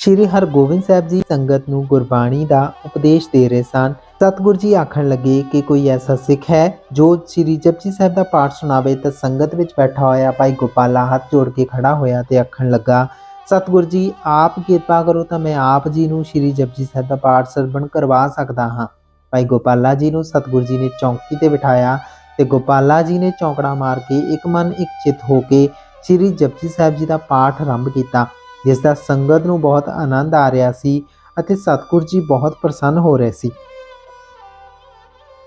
ਸ਼੍ਰੀ ਹਰਗੋਬਿੰਦ ਸਾਹਿਬ ਜੀ ਸੰਗਤ ਨੂੰ ਗੁਰਬਾਣੀ ਦਾ ਉਪਦੇਸ਼ ਦੇ ਰਹੇ ਸਨ। ਸਤਿਗੁਰ ਜੀ ਆਖਣ ਲੱਗੇ ਕਿ ਕੋਈ ਐਸਾ ਸਿੱਖ ਹੈ ਜੋ ਸ਼੍ਰੀ ਜਪਜੀ ਸਾਹਿਬ ਦਾ ਪਾਠ ਸੁਣਾਵੇ ਤਾਂ ਸੰਗਤ ਵਿੱਚ ਬੈਠਾ ਹੋਇਆ ਭਾਈ ਗੋਪਾਲਾ ਹੱਥ ਜੋੜ ਕੇ ਖੜਾ ਹੋਇਆ ਤੇ ਆਖਣ ਲੱਗਾ, ਸਤਿਗੁਰ ਜੀ, ਆਪ ਕਿਰਪਾ ਕਰੋ ਤਾਂ ਮੈਂ ਆਪ ਜੀ ਨੂੰ ਸ਼੍ਰੀ ਜਪਜੀ ਸਾਹਿਬ ਦਾ ਪਾਠ ਸਰਵਣ ਕਰਵਾ ਸਕਦਾ ਹਾਂ। ਭਾਈ ਗੋਪਾਲਾ ਜੀ ਨੂੰ ਸਤਿਗੁਰ ਜੀ ਨੇ ਚੌਂਕੀ ਤੇ ਬਿਠਾਇਆ ਤੇ ਗੋਪਾਲਾ ਜੀ ਨੇ ਚੌਂਕੜਾ ਮਾਰ ਕੇ ਇੱਕ ਮਨ ਇੱਕ ਚਿਤ ਹੋ ਕੇ ਸ਼੍ਰੀ ਜਪਜੀ ਸਾਹਿਬ ਜੀ ਦਾ ਪਾਠ ਆਰੰਭ ਕੀਤਾ। ਜਿਸ ਦਾ ਸੰਗਤ ਨੂੰ ਬਹੁਤ ਆਨੰਦ ਆ ਰਿਹਾ ਸੀ ਅਤੇ ਸਤਿਗੁਰ ਜੀ ਬਹੁਤ ਪ੍ਰਸੰਨ ਹੋ ਰਹੇ ਸੀ।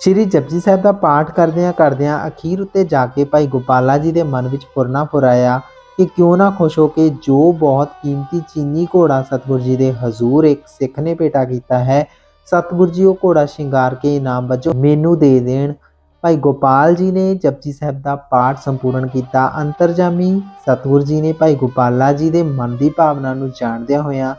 ਸ਼੍ਰੀ ਜਪਜੀ ਸਾਹਿਬ ਦਾ ਪਾਠ ਕਰਦਿਆਂ ਕਰਦਿਆਂ ਅਖੀਰ ਉੱਤੇ ਜਾ ਕੇ ਭਾਈ ਗੋਪਾਲਾ ਜੀ ਦੇ ਮਨ ਵਿੱਚ ਪੁਰਨਾ ਪੁਰਾਇਆ ਕਿ ਕਿਉਂ ਨਾ ਖੁਸ਼ ਹੋ ਕੇ ਜੋ ਬਹੁਤ ਕੀਮਤੀ ਚੀਨੀ ਘੋੜਾ ਸਤਿਗੁਰ ਜੀ ਦੇ ਹਜ਼ੂਰ ਇੱਕ ਸਿੱਖ ਨੇ ਭੇਟਾ ਕੀਤਾ ਹੈ, ਸਤਿਗੁਰ ਜੀ ਉਹ ਘੋੜਾ ਸ਼ਿੰਗਾਰ ਕੇ ਇਨਾਮ ਵਜੋਂ ਮੈਨੂੰ ਦੇ ਦੇਣ ਭਾਈ ਗੋਪਾਲ ਜੀ ਨੇ ਜਪਜੀ ਸਾਹਿਬ ਦਾ ਪਾਠ ਸੰਪੂਰਨ ਕੀਤਾ। ਅੰਤਰਜਾਮੀ ਸਤਿਗੁਰ ਜੀ ਨੇ ਭਾਈ ਗੋਪਾਲਾ ਜੀ ਦੇ ਮਨ ਦੀ ਭਾਵਨਾ ਨੂੰ ਜਾਣਦਿਆਂ ਹੋਇਆਂ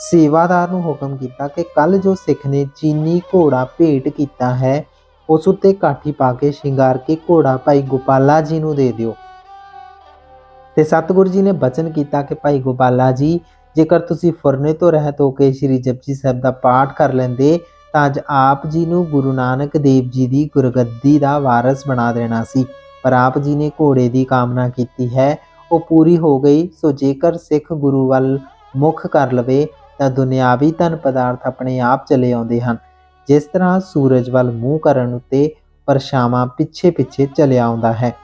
ਸੇਵਾਦਾਰ ਨੂੰ ਹੁਕਮ ਕੀਤਾ ਕਿ ਕੱਲ ਜੋ ਸਿੱਖ ਨੇ ਚੀਨੀ ਘੋੜਾ ਭੇਟ ਕੀਤਾ ਹੈ, ਉਸ ਉੱਤੇ ਕਾਠੀ ਪਾ ਕੇ ਸ਼ਿੰਗਾਰ ਕੇ ਘੋੜਾ ਭਾਈ ਗੋਪਾਲਾ ਜੀ ਨੂੰ ਦੇ ਦਿਓ। ਤੇ ਸਤਿਗੁਰੂ ਜੀ ਨੇ ਬਚਨ ਕੀਤਾ ਕਿ ਭਾਈ ਗੋਪਾਲਾ ਜੀ, ਜੇਕਰ ਤੁਸੀਂ ਫੁਰਨੇ ਤੋਂ ਰਹਿਤ ਹੋ ਕੇ ਸ੍ਰੀ ਜਪਜੀ ਸਾਹਿਬ ਦਾ ਪਾਠ ਕਰ ਲੈਂਦੇ ਤਾਂ ਅੱਜ ਆਪ ਜੀ ਨੂੰ ਗੁਰੂ ਨਾਨਕ ਦੇਵ ਜੀ ਦੀ ਗੁਰਗੱਦੀ ਦਾ ਵਾਰਸ ਬਣਾ ਦੇਣਾ ਸੀ। ਪਰ ਆਪ ਜੀ ਨੇ ਘੋੜੇ ਦੀ ਕਾਮਨਾ ਕੀਤੀ ਹੈ, ਉਹ ਪੂਰੀ ਹੋ ਗਈ, ਸੋ ਜੇਕਰ ਸਿੱਖ ਗੁਰੂ ਵੱਲ ਮੁਖ ਕਰ ਲਵੇ, ਤਾਂ ਦੁਨਿਆਵੀ ਧਨ ਪਦਾਰਥ ਆਪਣੇ ਆਪ ਚਲੇ ਆਉਂਦੇ ਹਨ। ਜਿਸ ਤਰ੍ਹਾਂ ਸੂਰਜ ਵੱਲ ਮੂੰਹ ਕਰਨ ਉੱਤੇ ਪਰਛਾਵਾਂ ਪਿੱਛੇ ਪਿੱਛੇ ਚਲਿਆ ਆਉਂਦਾ ਹੈ।